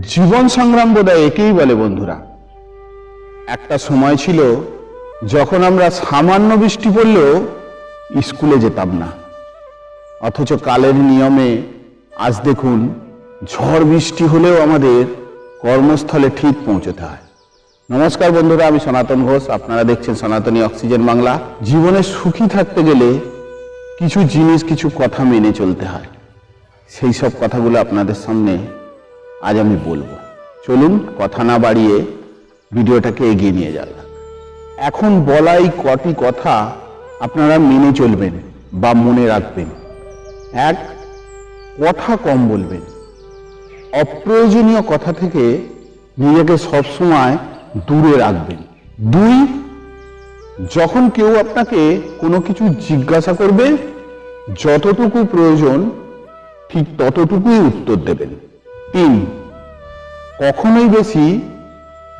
জীবন সংগ্রাম বোধহয় একেই বলে বন্ধুরা। একটা সময় ছিল যখন আমরা সামান্য বৃষ্টি পড়লেও স্কুলে যেতাম না। অথচ কালের নিয়মে আজ দেখুন, ঝড় বৃষ্টি হলেও আমাদের কর্মস্থলে ঠিক পৌঁছতে হয়। নমস্কার বন্ধুরা, আমি সনাতন ঘোষ। আপনারা দেখছেন সনাতনী অক্সিজেন বাংলা। জীবনে সুখী থাকতে গেলে কিছু জিনিস, কিছু কথা মেনে চলতে হয়। সেই সব কথাগুলো আপনাদের সামনে আজ আমি বলব। চলুন, কথা না বাড়িয়ে ভিডিওটাকে এগিয়ে নিয়ে যাক। এখন বলা এই কটি কথা আপনারা মেনে চলবেন বা মনে রাখবেন। এক, কথা কম বলবেন। অপ্রয়োজনীয় কথা থেকে নিজেকে সবসময় দূরে রাখবেন। দুই, যখন কেউ আপনাকে কোনো কিছু জিজ্ঞাসা করবে, যতটুকু প্রয়োজন ঠিক ততটুকুই উত্তর দেবেন। তিন কখনোই বেশি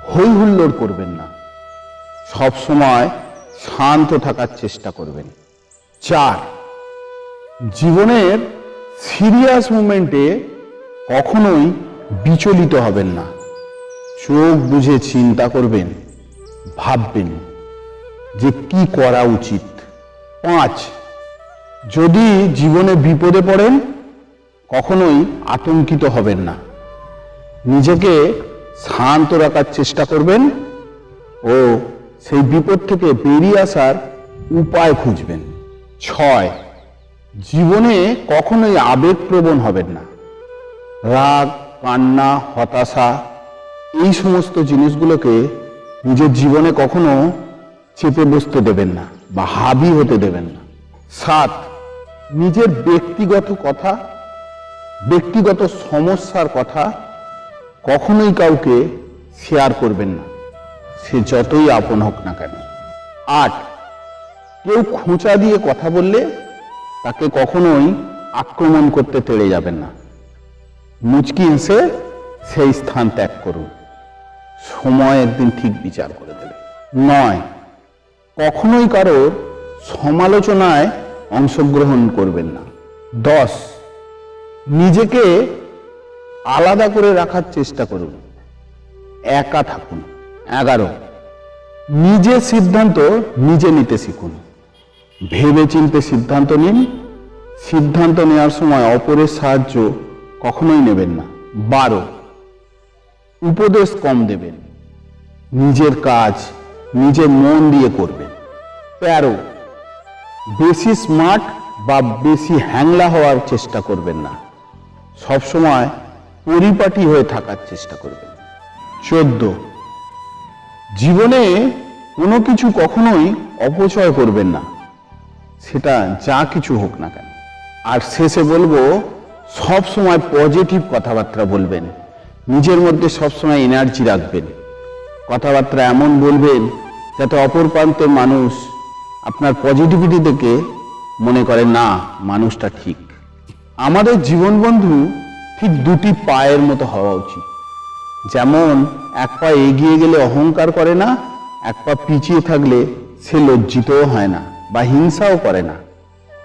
হই হুল্লোড় করবেন না। সব সময় শান্ত থাকার চেষ্টা করবেন। চার, জীবনের সিরিয়াস মুমেন্টে কখনোই বিচলিত হবেন না। চোখ বুঝে চিন্তা করবেন, ভাববেন যে কি করা উচিত। পাঁচ, যদি জীবনে বিপদে পড়েন, কখনোই আতঙ্কিত হবেন না। নিজেকে শান্ত রাখার চেষ্টা করবেন ও সেই বিপদ থেকে বেরিয়ে আসার উপায় খুঁজবেন। ছয়, জীবনে কখনোই আবেগপ্রবণ হবেন না। রাগ, কান্না, হতাশা, এই সমস্ত জিনিসগুলোকে নিজের জীবনে কখনো চেপে বসতে দেবেন না বা হাবি হতে দেবেন না। সাত, নিজের ব্যক্তিগত কথা, ব্যক্তিগত সমস্যার কথা কখনোই কাউকে শেয়ার করবেন না। সে যতই আপন হোক না কেন। আট, কেউ খোঁচা দিয়ে কথা বললে তাকে কখনোই আক্রমণ করতে তেড়ে যাবেন না। মুচকি এসে সেই স্থান ত্যাগ করুন। সময় একদিন ঠিক বিচার করে দেবে। নয়, কখনোই কারোর সমালোচনায় অংশগ্রহণ করবেন না। দশ, নিজেকে আলাদা করে রাখার চেষ্টা করুন। একা থাকুন। এগারো নিজের সিদ্ধান্ত নিজে নিতে শিখুন। ভেবে চিনতে সিদ্ধান্ত নিন। সিদ্ধান্ত নেওয়ার সময় অপরের সাহায্য কখনোই নেবেন না। বারো, উপদেশ কম দেবেন। নিজের কাজ নিজের মন দিয়ে করবেন। তেরো, বেশি স্মার্ট বা বেশি হ্যাংলা হওয়ার চেষ্টা করবেন না। সবসময় পরিপাটি হয়ে থাকার চেষ্টা করবেন। চোদ্দ। জীবনে কোনো কিছু কখনোই অপচয় করবেন না। সেটা যা কিছু হোক না কেন। আর শেষে বলব, সব সময় পজিটিভ কথাবার্তা বলবেন। নিজের মধ্যে সবসময় এনার্জি রাখবেন। কথাবার্তা এমন বলবেন যাতে অপর প্রান্তের মানুষ আপনার পজিটিভিটি দেখে মনে করে, না, মানুষটা ঠিক। আমাদের জীবন বন্ধু ঠিক দুটি পায়ের মতো হওয়া উচিত। যেমন, এক পা এগিয়ে গেলে অহংকার করে না, এক পা পিছিয়ে থাকলে সে লজ্জিতও হয় না বা হিংসাও করে না।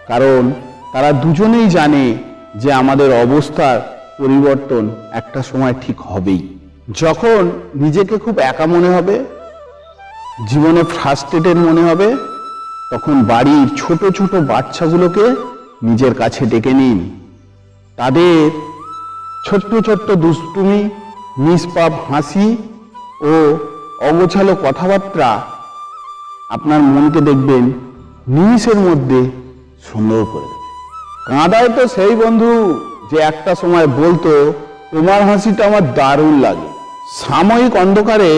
কারণ, তারা দুজনেই জানে যে আমাদের অবস্থার পরিবর্তন একটা সময় ঠিক হবেই। যখন নিজেকে খুব একা মনে হবে, জীবনে ফ্রাস্ট্রেটেড মনে হবে, তখন বাড়ির ছোট ছোট বাচ্চাগুলোকে নিজের কাছে ডেকে নিন। তাদের ছোট্ট ছোট্ট দুষ্টুমি, নিষ্পাপ হাসি ও অগোছালো কথাবার্তা আপনার মনকে দেখবেন নিমিষের মধ্যে সুন্দর করে কাঁদায় তো সেই বন্ধু যে একটা সময় বলতো, তোমার হাসিটা আমার দারুণ লাগে। সাময়িক অন্ধকারে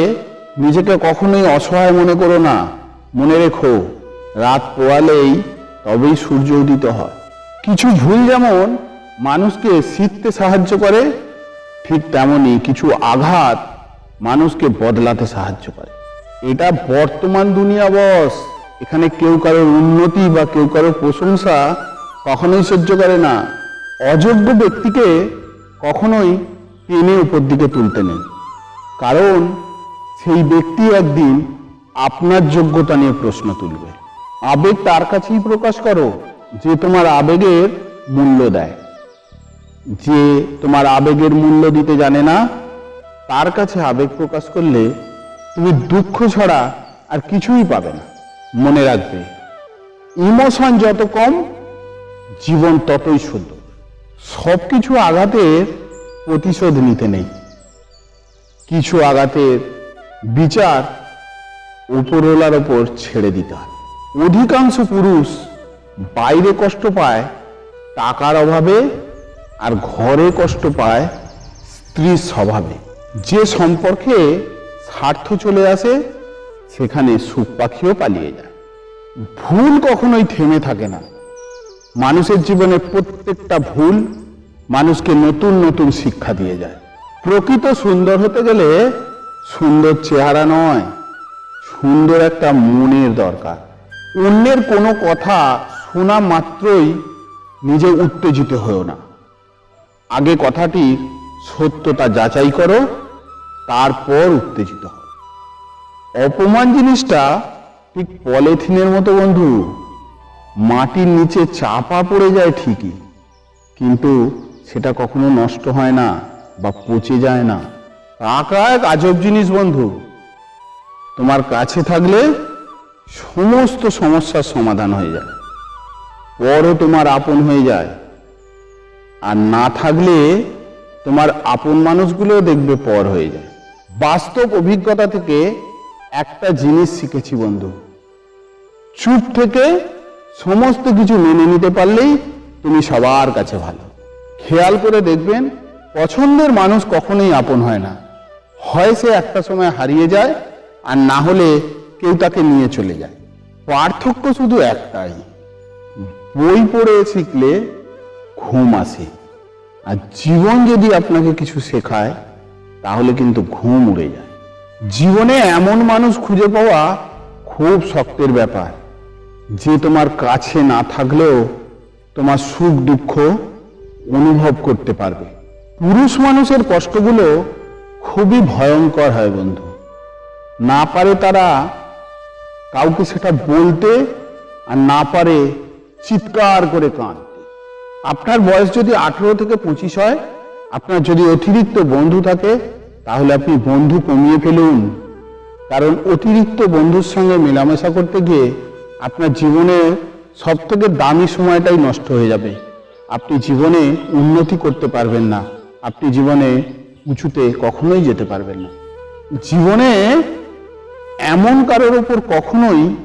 নিজেকে কখনোই অসহায় মনে করো না। মনে রেখো, রাত পোয়ালেই তবেই সূর্য উদিত হয়। কিছু ভুল যেমন মানুষকে শিখতে সাহায্য করে, ঠিক তেমনই কিছু আঘাত মানুষকে বদলাতে সাহায্য করে। এটা বর্তমান দুনিয়া বস, এখানে কেউ কারোর উন্নতি বা কেউ কারোর প্রশংসা কখনোই সহ্য করে না। অযোগ্য ব্যক্তিকে কখনোই টেনে উপর দিকে তুলতে নেই। কারণ সেই ব্যক্তি একদিন আপনার যোগ্যতা নিয়ে প্রশ্ন তুলবে। আবেগ তার কাছেই প্রকাশ করো, যে তোমার আবেগের মূল্য দেয়। যে তোমার আবেগের মূল্য দিতে জানে না, তার কাছে আবেগ প্রকাশ করলে তুমি দুঃখ ছাড়া আর কিছুই পাবে না। মনে রাখবে, ইমোশন যত কম, জীবন ততই সুন্দর। সব কিছু আঘাতের প্রতিশোধ নিতে নেই। কিছু আঘাতের বিচার উপরওয়ালার ওপর ছেড়ে দিতে হয়। অধিকাংশ পুরুষ বাইরে কষ্ট পায়, টাকার অভাবে আর ঘরে কষ্ট পায় স্ত্রীর স্বভাবে। যে সম্পর্কে স্বার্থ চলে আসে, সেখানে সুখ পাখিও পালিয়ে যায়। ভুল কখনোই থেমে থাকে না। মানুষের জীবনে প্রত্যেকটা ভুল মানুষকে নতুন নতুন শিক্ষা দিয়ে যায়। প্রকৃত সুন্দর হতে গেলে সুন্দর চেহারা নয়, সুন্দর একটা মনের দরকার। অন্যের কোনো কথা শোনা মাত্রই নিজে উত্তেজিত হয়েও না। আগে কথাটির সত্যতা যাচাই করো, তারপর উত্তেজিত হও। অপমান জিনিসটা ঠিক পলিথিনের মতো বন্ধু, মাটির নিচে চাপা পড়ে যায় ঠিকই, কিন্তু সেটা কখনো নষ্ট হয় না বা পচে যায় না। টাকা এক আজব জিনিস বন্ধু, তোমার কাছে থাকলে সমস্ত সমস্যার সমাধান হয়ে যায়, পরও তোমার আপন হয়ে যায়। আর না থাকলে তোমার আপন মানুষগুলো দেখবে পর হয়ে যায়। বাস্তব অভিজ্ঞতা থেকে একটা জিনিস শিখেছি বন্ধু। চুপ থেকে সমস্ত কিছু মেনে নিতে পারলেই তুমি সবার কাছে ভালো। খেয়াল করে দেখবেন, পছন্দের মানুষ কখনোই আপন হয় না। হয় সে একটা সময় হারিয়ে যায়, আর না হলে কেউ তাকে নিয়ে চলে যায়। পার্থক্য শুধু একটাই, বই পড়ে শিখলে ঘুম আসে। আর জীবন যদি আপনাকে কিছু শেখায়, তাহলে কিন্তু ঘুম উড়ে যায়। জীবনে এমন মানুষ খুঁজে পাওয়া খুব শক্তের ব্যাপার। যে তোমার কাছে না থাকলেও তোমার সুখ দুঃখ অনুভব করতে পারবে। পুরুষ মানুষের কষ্টগুলো খুবই ভয়ঙ্কর হয় বন্ধু। না পারে তারা কাউকে সেটা বলতে আর না পারে চিৎকার করে কাঁদতে। আপনার বয়স যদি আঠেরো থেকে পঁচিশ হয়, আপনার যদি অতিরিক্ত বন্ধু থাকে, তাহলে আপনি বন্ধু কমিয়ে ফেলুন। কারণ অতিরিক্ত বন্ধুর সঙ্গে মেলামেশা করতে গিয়ে আপনার জীবনে সব থেকে দামি সময়টাই নষ্ট হয়ে যাবে। আপনি জীবনে উন্নতি করতে পারবেন না। আপনি জীবনে উঁচুতে কখনোই যেতে পারবেন না। জীবনে এমন কারোর ওপর কখনোই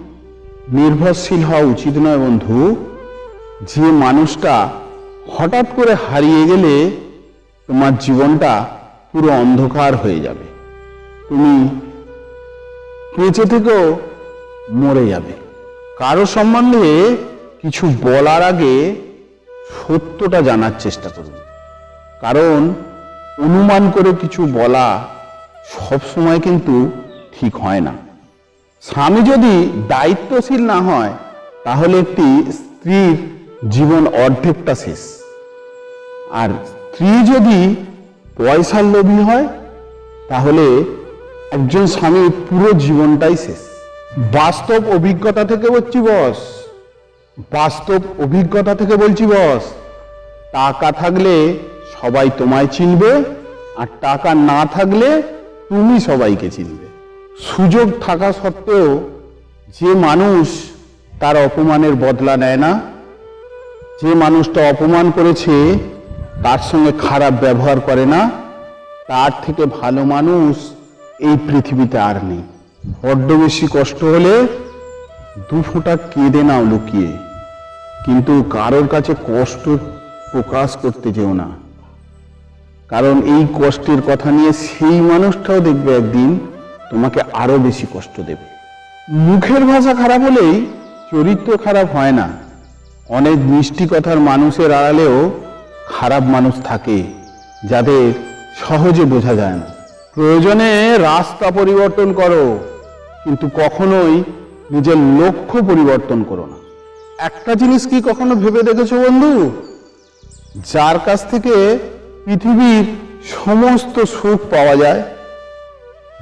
নির্ভরশীল হওয়া উচিত নয় বন্ধু। যে মানুষটা হঠাৎ করে হারিয়ে গেলে তোমার জীবনটা পুরো অন্ধকার হয়ে যাবে। তুমি বেঁচে থেকেও মরে যাবে। কারও সম্বন্ধে কিছু বলার আগে সত্যটা জানার চেষ্টা করুন। কারণ অনুমান করে কিছু বলা সব সময় কিন্তু ঠিক হয় না। স্বামী যদি দায়িত্বশীল না হয়, তাহলে একটি স্ত্রীর জীবন অর্ধেকটা শেষ। আর স্ত্রী যদি পয়সার লোভী হয়, তাহলে একজন স্বামীর পুরো জীবনটাই শেষ। বাস্তব অভিজ্ঞতা থেকে বলছি বস। বাস্তব অভিজ্ঞতা থেকে বলছি বস, টাকা থাকলে সবাই তোমায় চিনবে, আর টাকা না থাকলে তুমি সবাইকে চিনবে। সুযোগ থাকা সত্ত্বেও যে মানুষ তার অপমানের বদলা নেয় না যে মানুষটা অপমান করেছে, তার সঙ্গে খারাপ ব্যবহার করে না, তার থেকে ভালো মানুষ এই পৃথিবীতে আর নেই। বড্ড বেশি কষ্ট হলে দু ফোঁটা কেঁদে নাও লুকিয়ে। কিন্তু কারোর কাছে কষ্ট প্রকাশ করতে যেও না। কারণ এই কষ্টের কথা নিয়ে সেই মানুষটাও দেখবে একদিন তোমাকে আরও বেশি কষ্ট দেবে। মুখের ভাষা খারাপ হলেই চরিত্র খারাপ হয় না। অনেক মিষ্টি কথার মানুষের আড়ালেও খারাপ মানুষ থাকে, যাদের সহজে বোঝা যায় না। প্রয়োজনে রাস্তা পরিবর্তন করো, কিন্তু কখনোই নিজের লক্ষ্য পরিবর্তন করো না। একটা জিনিস কি কখনো ভেবে দেখেছ বন্ধু? যার কাছ থেকে পৃথিবীর সমস্ত সুখ পাওয়া যায়,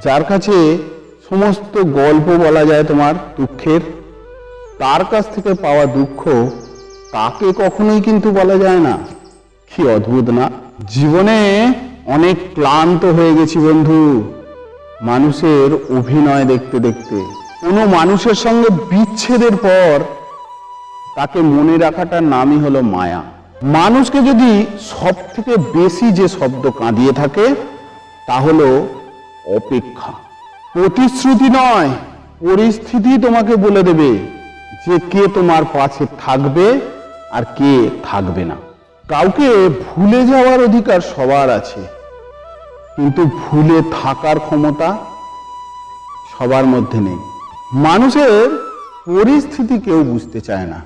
যার কাছে সমস্ত গল্প বলা যায় তোমার দুঃখের, তার কাছ থেকে পাওয়া দুঃখ তাকে কখনোই কিন্তু বলা যায় না। কি অদ্ভুত না? জীবনে অনেক ক্লান্ত হয়ে গেছি বন্ধু। মানুষের অভিনয় দেখতে দেখতে। কোনো মানুষের সঙ্গে বিচ্ছেদের পর তাকে মনে রাখাটার নামই হলো মায়া। মানুষকে যদি সব থেকে বেশি যে শব্দ কাঁদিয়ে থাকে, তা হলো অপেক্ষা। প্রতিশ্রুতি নয়, পরিস্থিতি তোমাকে বলে দেবে যে কে তোমার পাশে থাকবে আর কে থাকবে না। কাউকে ভুলে যাওয়ার অধিকার সবার আছে, কিন্তু ভুলে থাকার ক্ষমতা সবার মধ্যে নেই। মানুষের পরিস্থিতি কেউ বুঝতে চায় না।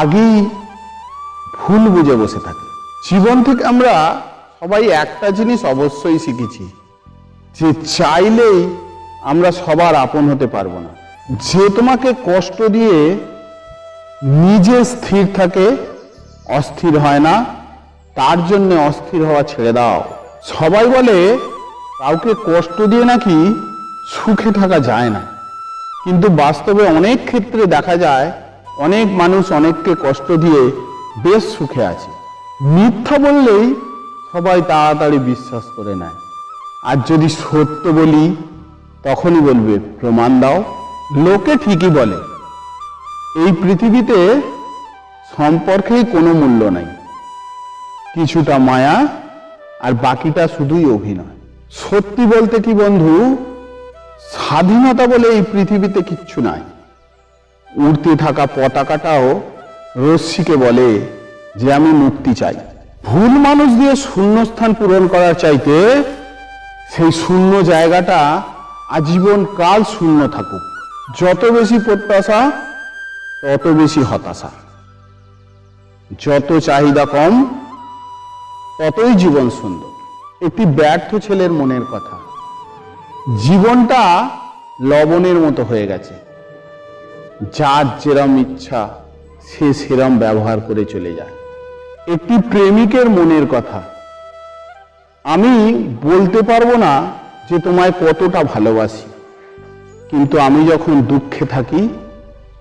আগেই ভুল বুঝে বসে থাকে। জীবন থেকে আমরা সবাই একটা জিনিস অবশ্যই শিখেছি, যে চাইলেই আমরা সবার আপন হতে পারব না। যে তোমাকে কষ্ট দিয়ে নিজে স্থির থাকে, অস্থির হয় না, তার জন্য অস্থির হওয়া ছেড়ে দাও। সবাই বলে, কাউকে কষ্ট দিয়ে নাকি সুখে থাকা যায় না। কিন্তু বাস্তবে অনেক ক্ষেত্রে দেখা যায়, অনেক মানুষ অনেককে কষ্ট দিয়ে বেশ সুখে আছে। মিথ্যা বললেই সবাই তাড়াতাড়ি বিশ্বাস করে নেয়। আর যদি সত্য বলি, তখনই বলবে, প্রমাণ দাও। লোকে ঠিকই বলে এই পৃথিবীতে সম্পর্কেই কোনো মূল্য নাই। কিছুটা মায়া আর বাকিটা শুধুই অভিনয়। সত্যি বলতে কি বন্ধু, স্বাধীনতা বলে এই পৃথিবীতে কিচ্ছু নাই। উড়তে থাকা পতাকাটাও রশ্মিকে বলে যে আমি মুক্তি চাই। ভুল মানুষ দিয়ে শূন্যস্থান পূরণ করার চাইতে সেই শূন্য জায়গাটা আজীবন কাল শূন্য থাকুক। যত বেশি প্রত্যাশা তত বেশি হতাশা। যত চাহিদা কম, ততই জীবন সুন্দর। একটি ব্যর্থ ছেলের মনের কথা। জীবনটা লবণের মতো হয়ে গেছে। যার যেরম ইচ্ছা, সে সেরম ব্যবহার করে চলে যায়। একটি প্রেমিকের মনের কথা। আমি বলতে পারব না যে তোমায় কতটা ভালোবাসি। কিন্তু আমি যখন দুঃখে থাকি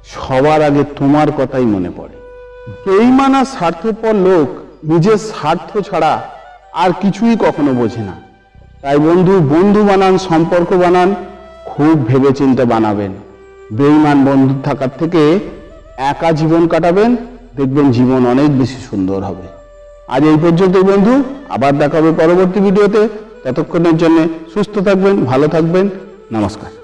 সবার আগে তোমার কথাই মনে পড়ে। বেইমানা, স্বার্থপর লোক নিজের স্বার্থ ছাড়া আর কিছুই কখনো বোঝে না। তাই বন্ধু বন্ধু বানান, সম্পর্ক বানান, খুব ভেবেচিন্তে বানাবেন। বেইমান বন্ধু থাকার থেকে একা জীবন কাটাবেন, দেখবেন জীবন অনেক বেশি সুন্দর হবে। আজ এই পর্যন্তই বন্ধু, আবার দেখা হবে পরবর্তী ভিডিওতে। ততক্ষণের জন্য সুস্থ থাকবেন, ভালো থাকবেন, নমস্কার।